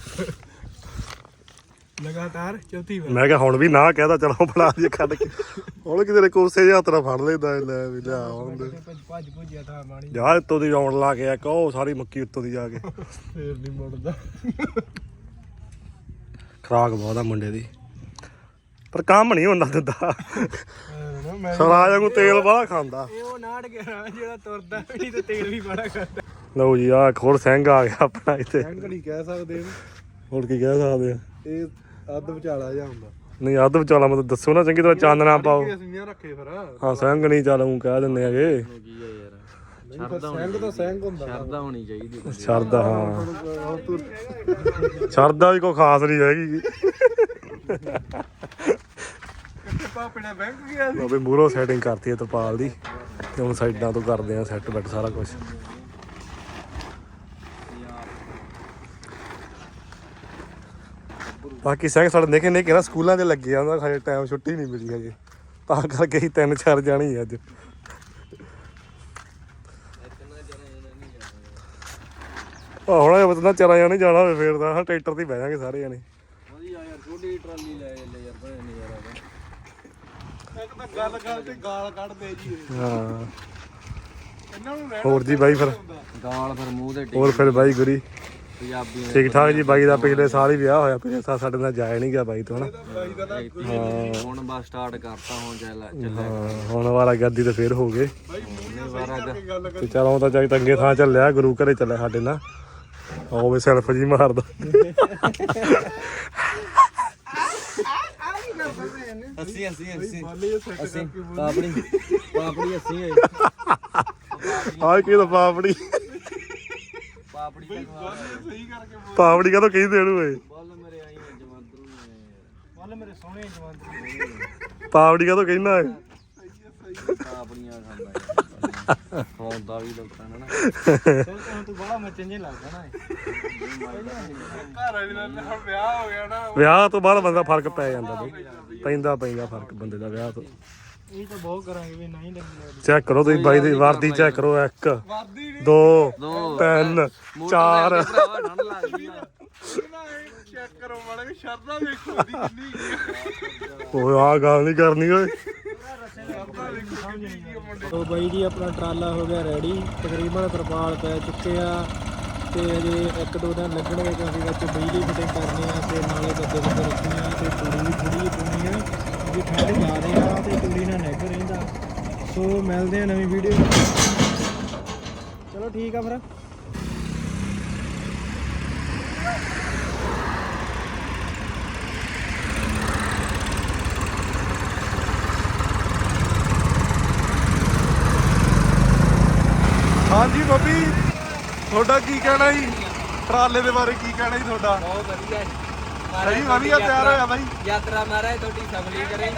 ਲਗਾਤਾਰ ਚੌਥੀ ਵਾਰ। ਮੈਂ ਕਿਹਾ ਹੁਣ ਵੀ ਨਾ ਕਹਿਦਾ ਚਲੋ ਬਣਾ ਦੀ ਕੱਢ ਕੇ। ਹੁਣ ਕਿਤੇ ਨੇ ਕੋਸੇ ਜਿਹਾ ਹੱਥ ਨਾਲ ਫੜ ਲੈਂਦਾ ਲੈ ਵੀ ਲਿਆ ਆਉਂਦੇ ਭੱਜ ਭੱਜ ਭੁੱਜਿਆ ਥਾ ਮਾਣੀ ਜਾ ਉੱਤੋਂ ਦੀ ਆਉਣ ਲਾ ਕੇ ਆ ਕਹੋ ਸਾਰੀ ਮੱਕੀ ਉੱਤੋਂ ਦੀ ਜਾ ਕੇ। ਫੇਰ ਨਹੀਂ ਮੁੜਦਾ। ਖਰਾਕ ਬਹੁਤ ਆ ਮੁੰਡੇ ਦੀ। ਪਰ ਕੰਮ ਨਹੀਂ ਹੁੰਦਾ ਦਿੰਦਾ ਸਰਾਜ ਵਾਂਗੂ ਤੇਲ ਬਾਹਲਾ ਖਾਂਦਾ। ਇਹ ਉਹ ਨਾੜ ਗਿਆ ਜਿਹੜਾ ਤੁਰਦਾ ਵੀ ਨਹੀਂ ਤੇ ਤੇਲ ਵੀ ਬੜਾ ਕਰਦਾ ਲਓ ਜੀ ਆ ਖੋਰ ਸਿੰਘ ਆ ਗਿਆ ਆਪਣਾ ਇੱਥੇ। ਸਿੰਘ ਨਹੀਂ ਕਹਿ ਸਕਦੇ ਹੋਰ ਕੀ ਕਹਿ ਸਕਦੇ ਆ? ਇਹ ਅੱਧ ਵਿਚਾਲਾ ਜਾ ਹੁੰਦਾ। ਨਹੀਂ ਅੱਧ ਵਿਚਾਲਾ ਮਤਲਬ ਦੱਸੋ ਨਾ ਚੰਗੀ ਤਰ੍ਹਾਂ ਚਾਨਣਾ ਪਾਓ। ਅਸੀਂ ਰੱਖੇ ਫਿਰ। ਹਾਂ ਸਿੰਘ ਨਹੀਂ ਚੱਲ ਕਹਿ ਦਿੰਦੇ ਹੈਗੇ। ਤਾਂ ਹੁੰਦਾ। ਸ਼ਰਦਾ ਹੋਣੀ ਚਾਹੀਦੀ। ਸ਼ਰਦਾ ਹਾਂ। ਸ਼ਰਦਾ ਵੀ ਕੋਈ ਖਾਸ ਨਹੀਂ ਹੈਗੀ। ਪਾਪੇ ਨੇ ਬੈਂਕ ਗਿਆ ਉਹ ਵੀ ਮੂਰੋ ਸੈਟਿੰਗ ਕਰਤੀ ਹੈ ਤਰਪਾਲ ਦੀ ਤੇ ਹੁਣ ਸਾਈਡਾਂ ਤੋਂ ਕਰਦੇ ਆ ਸੈੱਟ ਬੈੱਟ ਸਾਰਾ ਕੁਝ ਬਾਕੀ ਸਿੰਘ ਸਾਡੇ ਨਿੱਕੇ ਨਿੱਕੇ ਨਾ ਸਕੂਲਾਂ 'ਚ ਲੱਗੇ ਆ, ਉਹਨਾਂ ਹਜੇ ਟਾਈਮ ਛੁੱਟੀ ਨਹੀਂ ਮਿਲੀ ਹਜੇ। ਤਾਂ ਕਰਕੇ ਹੀ ਤਿੰਨ ਚਾਰ ਜਾਣੀ ਅੱਜ। ਆ ਹੁਣ ਇਹ ਬਤਨਾ ਚਾਰਾਂ ਜਾਣੇ ਜਾਣਾ ਹੋਵੇ ਫੇਰ ਤਾਂ, ਟਰੈਕਟਰ ਤੇ ਬਹਿ ਜਾਾਂਗੇ ਸਾਰੇ ਜਾਣੇ। ਛੋਟੀ ਟਰਾਲੀ ਲੈ ਲੈ ਯਾਰ ਬੜੇ ਨਜ਼ਾਰਾ ਦਾ ਇੱਕ ਤਾਂ ਗੱਲ ਗੱਲ ਤੇ ਗਾਲ ਕੱਢਦੇ ਜੀ। ਹਾਂ। ਇਹਨਾਂ ਨੂੰ ਰਹਿਣਾ ਹੋਰ ਜੀ ਬਾਈ ਫਿਰ? ਗਾਲ ਫਿਰ ਮੂੰਹ ਤੇ ਹੋਰ ਫਿਰ ਬਾਈ ਗੁਰੀ? ਪੰਜਾਬੀ ਠੀਕ ਠਾਕ ਜੀ ਬਾਈ ਦਾ ਪਿਛਲੇ ਸਾਲ ਹੀ ਵਿਆਹ ਹੋਇਆ ਪਿਛਲੇ ਸਾਲ ਸਾਡੇ ਨਾਲ ਜਾਇਆ ਨਹੀਂ ਗਿਆ ਬਾਈ ਤੋਂ ਹਨਾ? ਹੁਣ ਬਸ ਸਟਾਰਟ ਕਰਤਾ ਹੁਣ ਚੱਲ ਚੱਲ ਹਾਂ ਹੁਣ ਵਾਲਾ ਗੱਦੀ ਤੇ ਫੇਰ ਹੋ ਗਏ। ਤੇ ਚਲ ਆਉਂ ਤਾਂ ਜਾ ਕੇ ਤੰਗੇ ਥਾਂ ਚੱਲਿਆ ਗੁਰੂ ਘਰੇ ਚੱਲਿਆ ਸਾਡੇ ਨਾਲ। ਉਹ ਵੀ ਸੈਲਫ ਜੀ ਮਾਰਦਾ। ਅੱਸੀ ਅੱਸੀ ਅੱਸੀ। ਬੋਲ ਪਾਪੜੀ ਪਾਪੜੀ ਅੱਸੀ ਹੋਈ ਆਹ ਕੀ ਦਾ ਪਾਪੜੀ। ਪਾਪੜੀ ਪਾਪੜੀ ਕਾ ਕਹਿੰਦੇ ਇਹਨੂੰ ਏ ਬੋਲ ਮੇਰੇ ਆਈ ਜਮਾਂਦਰੂ ਨੇ। ਬੋਲ ਮੇਰੇ ਸੋਹਣੇ ਜਮਾਂਦਰੂ। ਪਾਪੜੀ ਕਾ ਕਹਿੰਦਾ ਏ ਪਾਪੜੀਆਂ ਖਾਂਦਾ ਖਾਉਂਦਾ ਵੀ ਲੋਕਾਂ ਨੇ ਨਾ। ਚਲ ਤੂੰ ਬੜਾ ਮੱਚਣ ਜੇ ਲੱਗਦਾ ਨਾ ਘਰ ਵਾਲੀ ਨਾਲ ਹੁਣ ਵਿਆਹ ਹੋ ਗਿਆ ਨਾ। ਵਿਆਹ ਤੋਂ ਬਾਅਦ ਬੰਦਾ ਫ਼ਰਕ ਪੈ ਜਾਂਦਾ ਬਈ। ਪੈਂਦਾ ਪੈਂਦਾ ਫ਼ਰਕ ਬੰਦੇ ਦਾ ਵਿਆਹ ਤੋਂ। ਇਹ ਤਾਂ ਬਹੁਤ ਕਰਾਂਗੇ ਵੀ ਨਹੀਂ ਲੱਗਦੀ ਚੈੱਕ ਕਰੋ ਤੁਸੀਂ ਬਾਈ ਦੀ ਵਰਦੀ ਚੈੱਕ ਕਰੋ ਇੱਕ ਵਾਦੀ ਨਹੀਂ। ਦੋ ਦੋ। ਤਿੰਨ ਚਾਰ। ਭਰਾਵਾ ਠੰਡ ਲੱਗਦੀ ਆ ਚੈੱਕ ਕਰੋ ਮਾੜਾ ਕਿ ਸ਼ਰਦਾ ਵੇਖੋ ਦੀ ਕਿੰਨੀ। ਓਏ ਆਹ ਗੱਲ ਨਹੀਂ ਕਰਨੀ ਓਏ। ਸ਼ਰਦਾ ਵੇਖੋ ਕਿੰਨੀ। ਕੀ ਬਾਈ ਜੀ, ਆਪਣਾ ਟਰਾਲਾ ਹੋ ਗਿਆ ਰੈਡੀ ਤਕਰੀਬਨ ਤਰਪਾਲ ਪੈ ਚੁੱਕੇ ਆ ਤੇ ਅਜੇ ਇੱਕ ਦੋ ਦਿਨ ਲੱਗਣਗੇ ਕਿਉਂਕਿ ਵਿੱਚ ਬਿਜਲੀ ਫਿਟਿੰਗ ਕਰਨੀ ਆ ਤੇ ਨਾਲੇ ਗੱਦੇ ਗੱਦੇ ਰੱਖਣੀ ਆ ਤੇ ਤੂੜੀ ਵੀ ਥੋੜੀ ਜਿਹੀ ਪਾਉਣੀ ਆ। ਜੇ ਠੰਡ ਜ਼ਿਆਦੇ ਆ ਤੇ ਤੂੜੀ ਨਾਲ ਨਿੱਘ ਰਹਿੰਦਾ। ਸੋ ਮਿਲਦੇ ਆ ਨਵੀਂ ਵੀਡੀਓ ਚਲੋ ਠੀਕ ਆ ਫਿਰ। ਹਾਂਜੀ ਬੱਬੀ ਤੁਹਾਡਾ ਕੀ ਕਹਿਣਾ ਜੀ? ਟਰਾਲੇ ਦੇ ਬਾਰੇ ਕੀ ਕਹਿਣਾ ਜੀ ਤੁਹਾਡਾ? ਬਹੁਤ ਵਧੀਆ ਸਹੀ ਵਧੀਆ ਤਿਆਰ ਹੋਇਆ ਬਾਈ। ਯਾਤਰਾ ਮਹਾਰਾਜ ਤੁਹਾਡੀ ਸਫਲੀ ਕਰੇ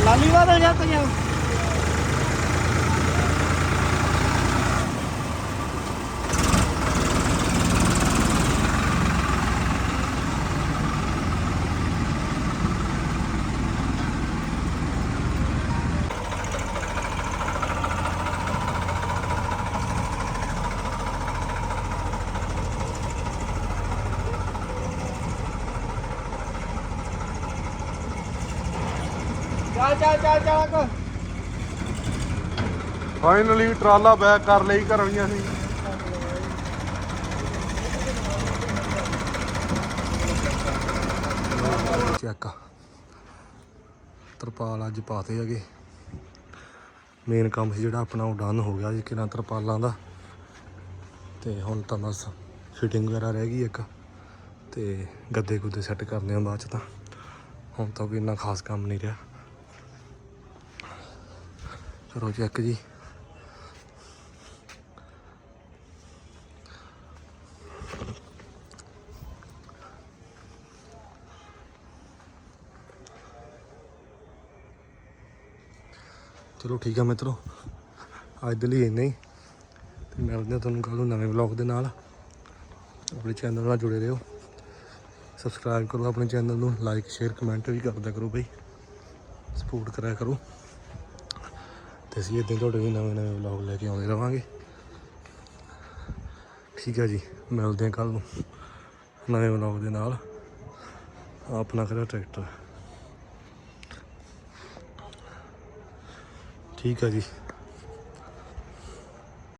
ਲਾਲੀ ਵਾਲਾ ਜਾਂਦੇ ਆ ਚੱਲ ਚੱਲ ਚੱਲ ਚੱਲ ਕੋ ਫਾਈਨਲੀ ਟਰਾਲਾ ਬੈਕ ਕਰ ਲਈ ਘਰੋਂ ਹੀ ਅਸੀਂ। ਚੈੱਕ ਤਰਪਾਲ ਅੱਜ ਪਾਤੇ ਹੈਗੇ। ਮੇਨ ਕੰਮ ਸੀ ਜਿਹੜਾ ਆਪਣਾ ਉਹ ਡਨ ਹੋ ਗਿਆ ਜੀ ਕਿਨਾਂ ਤਰਪਾਲਾਂ ਦਾ। ਤੇ ਹੁਣ ਤਾਂ ਬਸ ਫਿਟਿੰਗ ਵਗੈਰਾ ਰਹਿ ਗਈ ਇੱਕ। ਤੇ ਗੱਦੇ ਗੁੱਦੇ ਸੈੱਟ ਕਰਨੇ ਆ ਬਾਅਦ ਚ ਤਾਂ। ਹੁਣ ਤਾਂ ਕੋਈ ਇੰਨਾ ਖਾਸ ਕੰਮ ਨਹੀਂ ਰਿਹਾ। ਕਰੋ ਚੈੱਕ ਜੀ। ਚਲੋ ਠੀਕ ਆ ਮਿੱਤਰੋ, ਅੱਜ ਦੇ ਲਈ ਇੰਨਾ ਹੀ। ਤੇ ਮਿਲਦੇ ਹਾਂ ਤੁਹਾਨੂੰ ਕੱਲ ਨੂੰ ਨਵੇਂ ਵਲੌਗ ਦੇ ਨਾਲ ਆਪਣੇ ਚੈਨਲ ਨਾਲ ਜੁੜੇ ਰਹੋ। ਸਬਸਕ੍ਰਾਈਬ ਕਰੋ ਆਪਣੇ ਚੈਨਲ ਨੂੰ ਲਾਈਕ ਸ਼ੇਅਰ ਕਮੈਂਟ ਵੀ ਕਰਦਾ ਕਰੋ ਬਈ। ਸਪੋਰਟ ਕਰਿਆ ਕਰੋ। ਤੇ ਅਸੀਂ ਇਦਾਂ ਤੁਹਾਡੇ ਵੀ ਨਵੇਂ ਨਵੇਂ ਵਲੌਗ ਲੈ ਕੇ ਆਉਂਦੇ ਰਵਾਂਗੇ। ਠੀਕ ਹੈ ਜੀ, ਮਿਲਦੇ ਹਾਂ ਕੱਲ ਨੂੰ ਨਵੇਂ ਵਲੌਗ ਦੇ ਨਾਲ। ਆਪਣਾ ਕਰਿਆ ਟਰੈਕਟਰ ਠੀਕ ਹੈ ਜੀ।